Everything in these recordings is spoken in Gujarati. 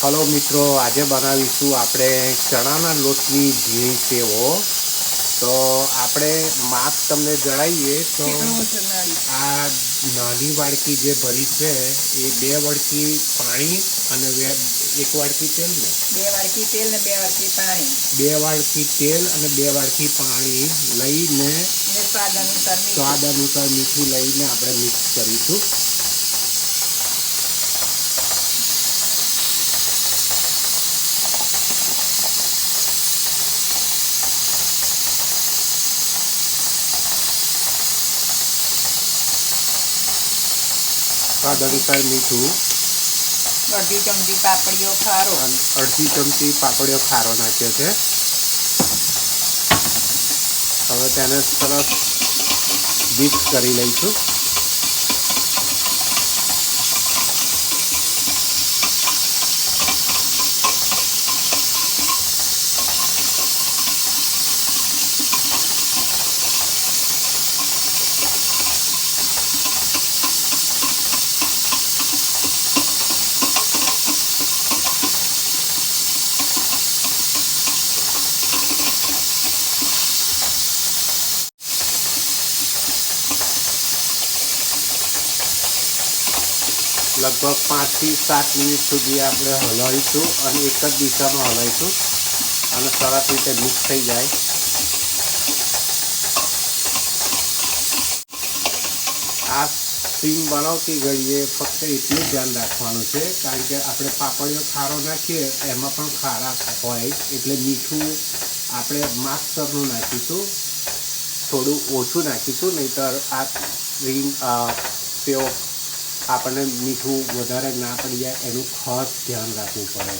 હલો મિત્રો આજે બનાવીશું આપણે ચણાના લોટની ઝીણી સેવો તો આપણે માપ તમને જણાવીએ તો આ નાની વાડકી જે ભરી છે એ બે વાડકી પાણી અને એક વાડકી તેલ ને? બે વાડકી તેલ ને બે વાડકી પાણી. બે વાડકી તેલ અને બે વાડકી પાણી લઈને સ્વાદ અનુસાર સ્વાદ અનુસાર મીઠું લઈને આપણે મિક્સ કરીશું. સ્વાદ અનુસાર મીઠું. અડધી ચમચી પાપડીઓ ખારો. અડધી ચમચી પાપડીઓ ખારો નાખ્યો છે. હવે તેને સરસ મિક્સ કરી લઈશું. લગભગ પાંચથી સાત મિનિટ સુધી આપણે હલાવીશું અને એક જ દિશામાં હલાવીશું અને સરસ રીતે મિક્સ થઈ જાય. આ સ્ટીમ બનાવતી ઘડીએ ફક્ત એટલું ધ્યાન રાખવાનું છે, કારણ કે આપણે પાપડીઓ ખારો નાખીએ, એમાં પણ ખારા હોય એટલે મીઠું આપણે માસ્તરનું નાખીશું, થોડું ઓછું નાખીશું, નહીંતર આ રીંગ સેવ આપણને મીઠું વધારે ના પડી જાય, એનું ખાસ ધ્યાન રાખવું પડે.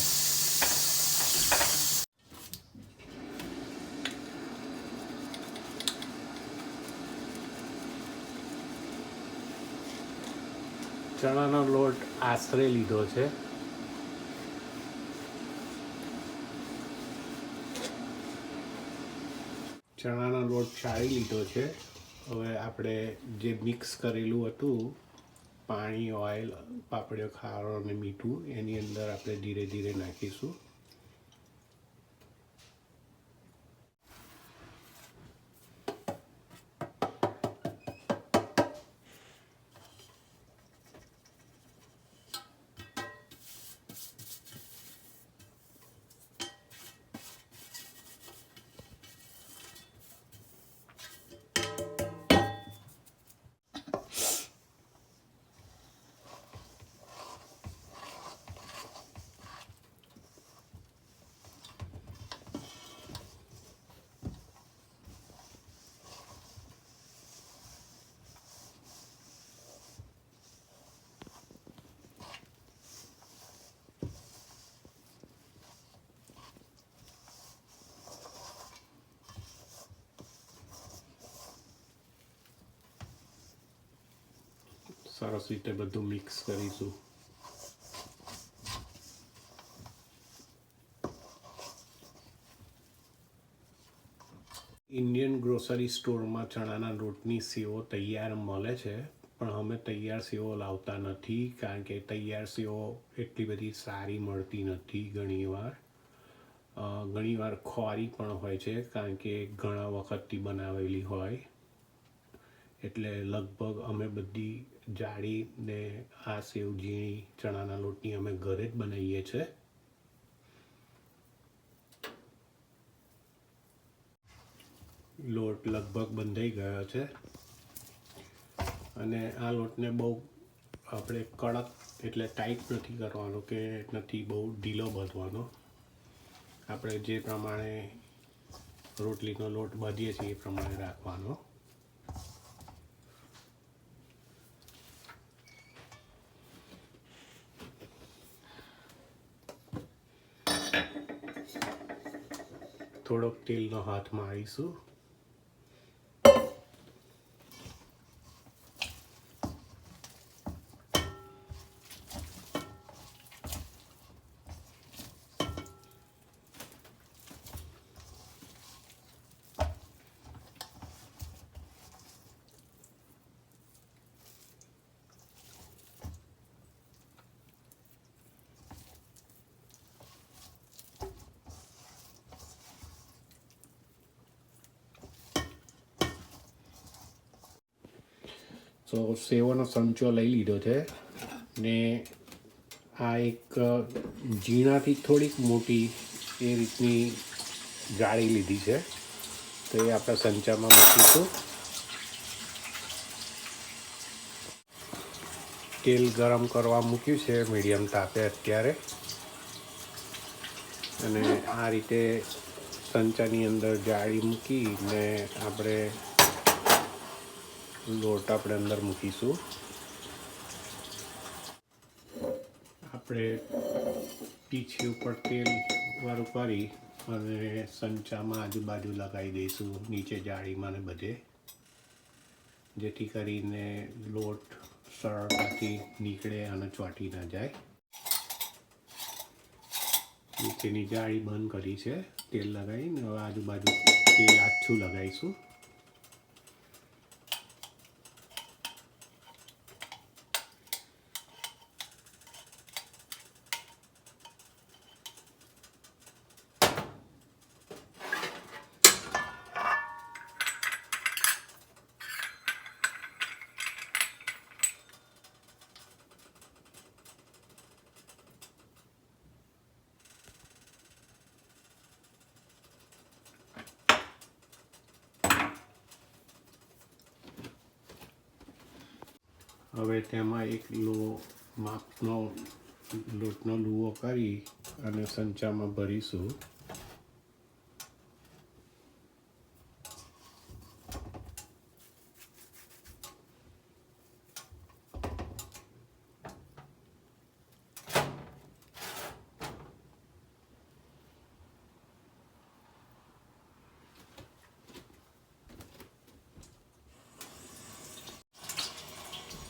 ચણાનો લોટ આશરે લીધો છે. ચણાનો લોટ ચાળી લીધો છે. હવે આપણે જે મિક્સ કરેલું હતું પાણી ઓઇલ પાપડિયો ખારો અને મીઠું એની અંદર આપણે ધીરે ધીરે નાખીશું. સરસ રીતે બધું મિક્સ કરીશું. ઇન્ડિયન ગ્રોસરી સ્ટોરમાં ચણાના લોટની સેવો તૈયાર મળે છે, પણ અમે તૈયાર સેવો લાવતા નથી, કારણ કે તૈયાર સેવો એટલી બધી સારી મળતી નથી ઘણીવાર. ઘણીવાર ખોરી પણ હોય છે, કારણ કે ઘણા વખતથી બનાવેલી હોય. એટલે લગભગ અમે બધી જાળી ને આ સેવ ઝીણી ચણાના લોટની અમે ઘરે જ બનાવીએ છીએ. લોટ લગભગ બંધાઈ ગયો છે. અને આ લોટને બહુ આપણે કડક એટલે ટાઈટ નથી કરવાનો કે નથી બહુ ઢીલો બાંધવાનો. આપણે જે પ્રમાણે રોટલીનો લોટ બાંધીએ છીએ એ પ્રમાણે રાખવાનો. થોડોક તેલનો હાથમાં મારીશું સો સેવોનો સંચો લઈ લીધો છે ને આ એક ઝીણાથી થોડીક મોટી એ રીતની જાળી લીધી છે. તો એ આપણે સંચામાં મૂકીશું. તેલ ગરમ કરવા મૂક્યું છે મીડિયમ તાપે અત્યારે. અને આ રીતે સંચાની અંદર જાળી મૂકીને આપણે લોટ આપણે અંદર મૂકીશું. આપણે પીછી ઉપર તેલ વાળું કરી અને સંચામાં આજુબાજુ લગાવી દઈશું, નીચે જાળીમાં ને બધે. જેથી કરીને લોટ સરળતાથી નીકળે અને ચોંટી ના જાય. નીચેની જાળી બંધ કરી છે, તેલ લગાવીને હવે આજુબાજુ તેલ આછું લગાવીશું. હવે તેમાં એક લો માપનો લોટનો લુવો કરી અને સંચામાં ભરીશું.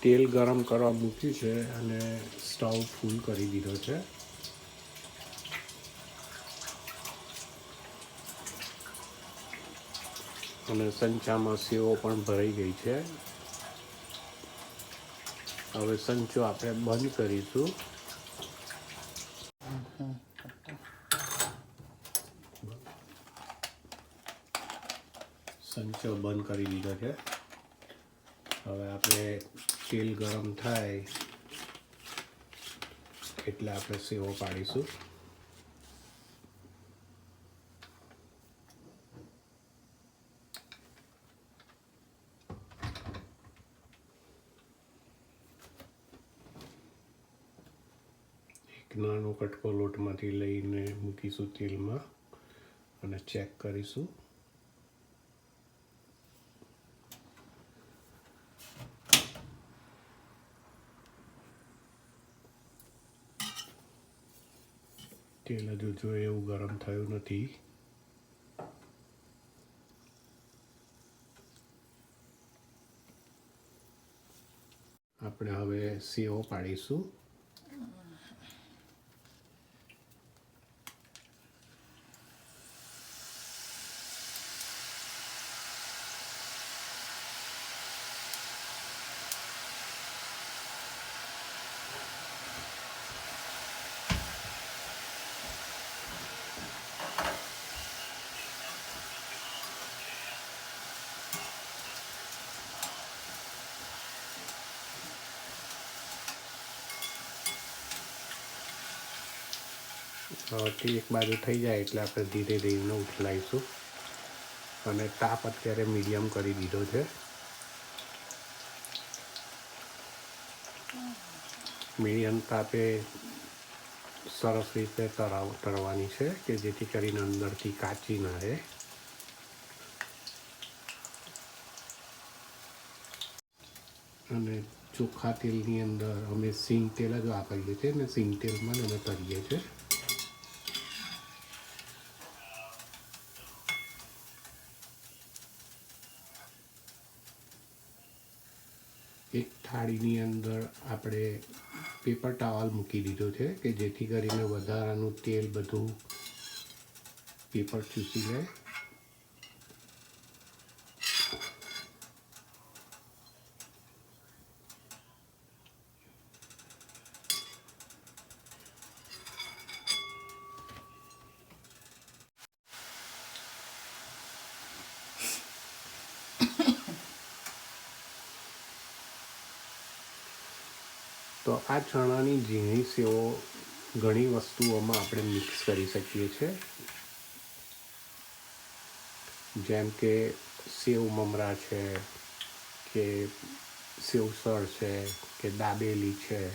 તેલ ગરમ કરવા મૂક્યું છે અને સ્ટવ ફૂલ કરી દીધો છે. અને સંચામાં સેવો પણ ભરાઈ ગઈ છે. હવે સંચો આપણે બંધ કરીશું. સંચો બંધ કરી દીધો છે. હવે આપણે તેલ ગરમ થાય એટલે આપણે સેવો પાડીશું. એક નાનો કટકો લોટમાંથી લઈને મૂકીશું તેલમાં અને ચેક કરીશું. તેલ હજુ જોઈએ એવું ગરમ થયું નથી આપણે હવે સેવો પાડીશું તે એક બાજુ થઈ જાય એટલે આપણે ધીરે ધીરે ઉથલાવીશું અને તાપ અત્યારે મીડિયમ કરી દીધો છે. મીડિયમ તાપે સરસ રીતે તરાવ, તરવાની છે કે જેથી કરીને અંદરથી કાચી ના રહે. અને ચોખ્ખા તેલની અંદર અમે સિંગ તેલ જ વાપરીએ છીએ અને સિંગ તેલમાં જ અમે તરીએ છીએ એક થાળીની અંદર આપણે પેપર ટાવલ મૂકી દીધો છે કે જેથી કરીને વધારાનું તેલ બધું પેપર ચૂસી લે તો આ ચણાની ઝીણી સેવો ઘણી વસ્તુઓમાં આપણે મિક્સ કરી શકીએ છીએ. જેમ કે સેવ મમરા છે, કે સેવસળ છે, કે દાબેલી છે.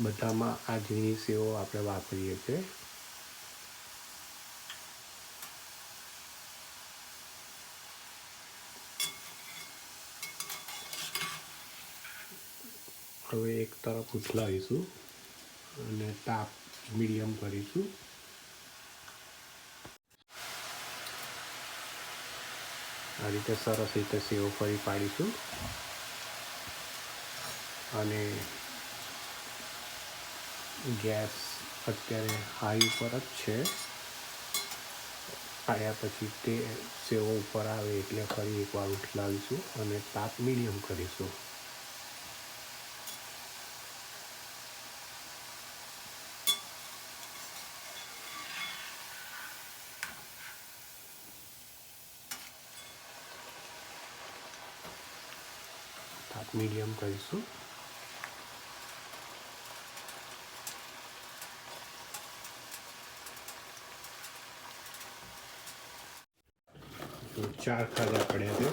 બધામાં આ ઝીણી સેવો આપણે વાપરીએ છીએ. હવે એક તરફ ઉથલાવીશું અને તાપ મીડિયમ કરીશું. આ રીતે સરસ રીતે સેવ ફરી પાડીશું. અને ગેસ અત્યારે હાઈ ઉપર જ છે. પાડ્યા પછી તે સેવો ઉપર આવે એટલે ફરી એકવાર ઉઠલાવીશું અને તાપ મીડિયમ કરીશું. તાપ મીડિયમ કરીશું. ચાર ખાધા પડ્યા છે.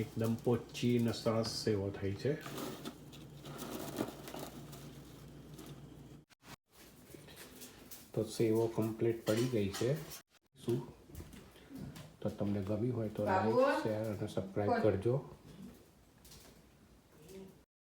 એકદમ પોચી અને સરસ સેવો થઈ છે. તો સેવો કમ્પ્લીટ પડી ગઈ છે. શું? તો તમને ગમી હોય તો લાઈક શેર અને સબસ્ક્રાઈબ કરજો.